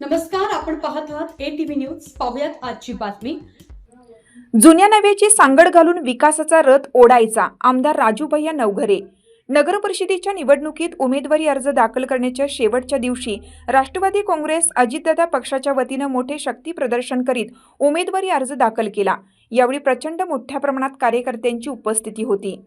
नमस्कार आपण पाहत आहात ए टीव्ही न्यूज पाहुयात आजची बातमी. जुन्या नव्याची सांगड घालून विकासाचा रथ ओढायचा आमदार राजूभैया नवघरे. नगर परिषदेच्या निवडणुकीत उमेदवारी अर्ज दाखल करण्याच्या शेवटच्या दिवशी राष्ट्रवादी काँग्रेस अजितदादा पक्षाच्या वतीनं मोठे शक्ती प्रदर्शन करीत उमेदवारी अर्ज दाखल केला. यावेळी प्रचंड मोठ्या प्रमाणात कार्यकर्त्यांची उपस्थिती होती.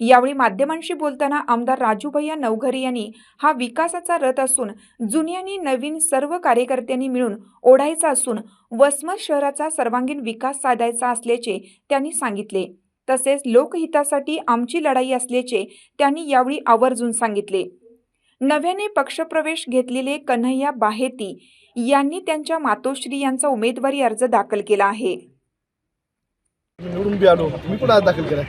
यावेळी माध्यमांशी बोलताना आमदार राजूभैया नवघरे यांनी हा विकासाचा रथ असून जुनी आणि नवीन सर्व कार्यकर्त्यांनी मिळून ओढायचा असून वसमत शहराचा सर्वांगीण विकास साधायचा असल्याचे त्यांनी सांगितले. तसेच लोकहितासाठी आमची लढाई असल्याचे त्यांनी यावेळी आवर्जून सांगितले. नव्याने पक्षप्रवेश घेतलेले कन्हैया बाहेती यांनी त्यांच्या मातोश्री यांचा उमेदवारी अर्ज दाखल केला आहे. निवडून बी आलो. मी पण आज दाखल केला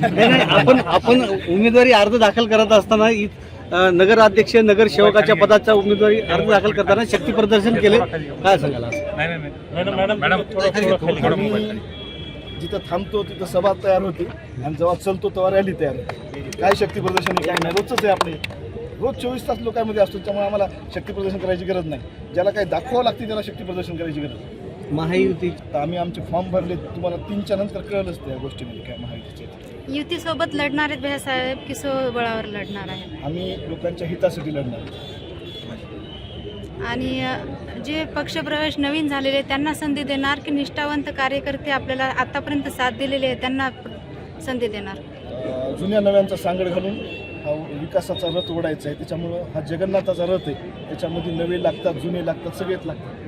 नाही नाही आपण आपण उमेदवारी अर्ज दाखल करत असताना नगराध्यक्ष नगरसेवकाच्या पदाचा उमेदवारी अर्ज दाखल करताना शक्ती प्रदर्शन केले. काय? आम्ही जिथं थांबतो तिथं सभा तयार होती. आणि जेव्हा चलतो तेव्हा रॅली तयार होते. काय शक्ती प्रदर्शन आहे, काय नाही रोजच आहे आपले. रोज चोवीस तास लोकांमध्ये असतो. त्यामुळे आम्हाला शक्ती प्रदर्शन करायची गरज नाही. ज्याला काही दाखवावं लागते त्याला शक्ती प्रदर्शन करायची गरज नाही. महायुती तर आम्ही आमचे फॉर्म भरले तुम्हाला तीनच्या नंतर कळलंच त्या गोष्टीमध्ये काय महायुतीचे. युतीसोबत लढणार आहेत भैयासाहेब की बळावर लढणार आहे आम्ही लोकांच्या हितासाठी लढणार. आणि जे पक्षप्रवेश नवीन झालेले त्यांना संधी देणार की निष्ठावंत कार्यकर्ते आपल्याला आतापर्यंत साथ दिलेले आहेत त्यांना संधी देणार? जुन्या नव्यांचा सांगड घालून हा विकासाचा रथ ओढायचा आहे. त्याच्यामुळं हा जगन्नाथाचा रथ आहे. त्याच्यामध्ये नवे लागतात जुने लागतात सगळेच लागतात.